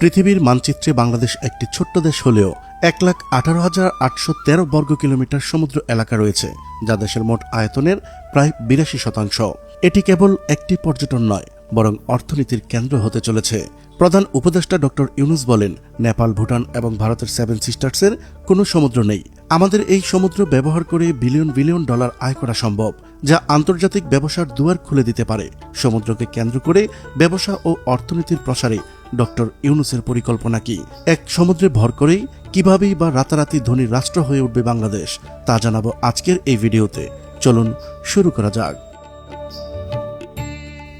পৃথিবীর মানচিত্রে বাংলাদেশ একটি ছোট্ট দেশ হলেও এক লাখ আঠারো হাজার আটশো তেরো বর্গ কিলোমিটার সমুদ্র এলাকা রয়েছে, যা দেশের মোট আয়তনের প্রায় বিরাশি শতাংশ। এটি কেবল একটি পর্যটন নয়, বরং অর্থনীতির কেন্দ্র হতে চলেছে। প্রধান উপদেষ্টা ডক্টর ইউনুস বলেন, নেপাল, ভুটান এবং ভারতের সেভেন সিস্টার্সের কোনো সমুদ্র নেই। আমাদের এই সমুদ্র ব্যবহার করে বিলিয়ন বিলিয়ন ডলার আয় করা সম্ভব, যা আন্তর্জাতিক ব্যবসার দুয়ার খুলে দিতে পারে। সমুদ্রকে কেন্দ্র করে ব্যবসা ও অর্থনীতির প্রসারে ডক্টর ইউনুসের পরিকল্পনা কি? এক সমুদ্রে ভর করেই কিভাবেই বা রাতারাতি ধনী রাষ্ট্র হয়ে উঠবে বাংলাদেশ, তা জানাব আজকের এই ভিডিওতে। চলুন শুরু করা যাক।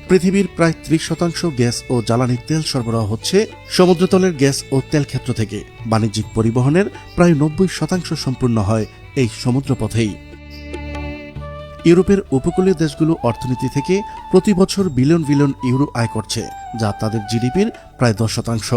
পৃথিবীর প্রায় ত্রিশ শতাংশ গ্যাস ও জ্বালানি তেল সরবরাহ হচ্ছে সমুদ্রতলের গ্যাস ও তেল ক্ষেত্র থেকে। বাণিজ্যিক পরিবহনের প্রায় নব্বই শতাংশ সম্পূর্ণ হয় এই সমুদ্রপথেই। ইউরোপের উপকূলীয় দেশগুলো অর্থনীতি থেকে প্রতি বছর বিলিয়ন বিলিয়ন ইউরো আয় করছে, যা তাদের জিডিপির প্রায় দশ শতাংশ।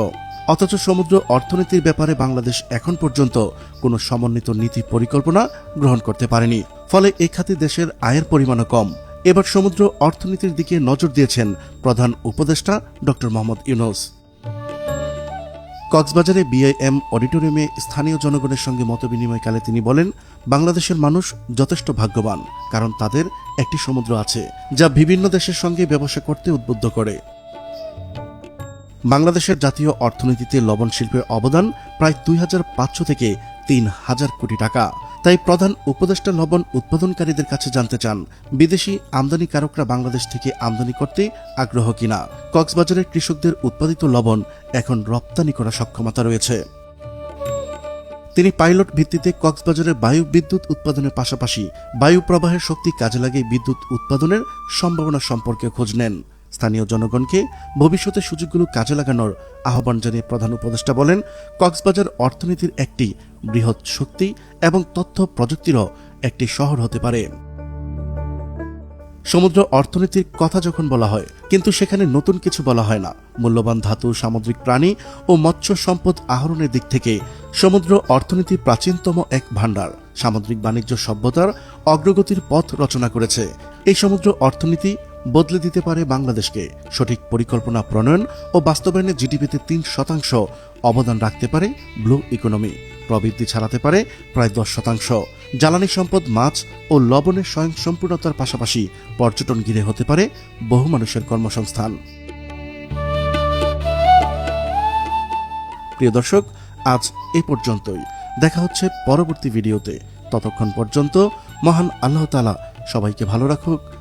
অথচ সমুদ্র অর্থনীতির ব্যাপারে বাংলাদেশ এখন পর্যন্ত কোনো সমন্বিত নীতি পরিকল্পনা গ্রহণ করতে পারেনি, ফলে এই খাতে দেশের আয়ের পরিমাণও কম। এবার সমুদ্র অর্থনীতির দিকে নজর দিয়েছেন প্রধান উপদেষ্টা ডক্টর মোহাম্মদ ইউনুস। কক্সবাজারে বিআইএম অডিটোরিয়ামে স্থানীয় জনগণের সঙ্গে মতবিনিময়কালে তিনি বলেন, বাংলাদেশের মানুষ যথেষ্ট ভাগ্যবান, কারণ তাদের একটি সমুদ্র আছে, যা বিভিন্ন দেশের সঙ্গে ব্যবসা করতে উদ্বুদ্ধ করে। বাংলাদেশের জাতীয় অর্থনীতিতে লবণ শিল্পের অবদান প্রায় দুই হাজার পাঁচশো থেকে তিন হাজার কোটি টাকা। তাই প্রধান উপদেষ্টা লবণ উৎপাদনকারীদের কাছে জানতে চান, বিদেশি আমদানিকারকরা বাংলাদেশ থেকে আমদানি করতে আগ্রহ কিনা। কক্সবাজারের কৃষকদের উৎপাদিত লবণ এখন রপ্তানি করার সক্ষমতা রয়েছে। তিনি পাইলট ভিত্তিতে কক্সবাজারের বায়ু বিদ্যুৎ উৎপাদনের পাশাপাশি বায়ু প্রবাহের শক্তি কাজে লাগিয়ে বিদ্যুৎ উৎপাদনের সম্ভাবনা সম্পর্কে খোঁজ নেন। স্থানীয় জনগণকে ভবিষ্যতে সুযোগগুলো কাজে লাগানোর আহ্বান জানিয়ে প্রধান উপদেষ্টা বলেন, কক্সবাজার অর্থনীতির একটি বৃহৎ শক্তি এবং তথ্য প্রযুক্তিরও একটি শহর হতে পারে। সমুদ্র অর্থনীতির কথা যখন বলা হয়, কিন্তু সেখানে নতুন কিছু বলা হয় না। মূল্যবান ধাতু, সামুদ্রিক প্রাণী ও মৎস্য সম্পদ আহরণের দিক থেকে সমুদ্র অর্থনীতি প্রাচীনতম এক ভাণ্ডার। সামুদ্রিক বাণিজ্য সভ্যতার অগ্রগতির পথ রচনা করেছে। এই সমুদ্র অর্থনীতি বদলে দিতে পারে বাংলাদেশকে। সঠিক পরিকল্পনা, প্রণয়ন ও বাস্তবায়নে জিডিপিতে তিন শতাংশ অবদান রাখতে পারে ব্লু ইকোনমি। প্রবৃদ্ধি ছাড়াতে পারে প্রায় দশ শতাংশ। জ্বালানি সম্পদ, মাছ ও লবণের স্বয়ং সম্পূর্ণতার পাশাপাশি পর্যটন ঘিরে হতে পারে বহু মানুষের কর্মসংস্থান। প্রিয় দর্শক, আজ এ পর্যন্তই। দেখা হচ্ছে পরবর্তী ভিডিওতে। ততক্ষণ পর্যন্ত মহান আল্লাহ তালা সবাইকে ভালো রাখুক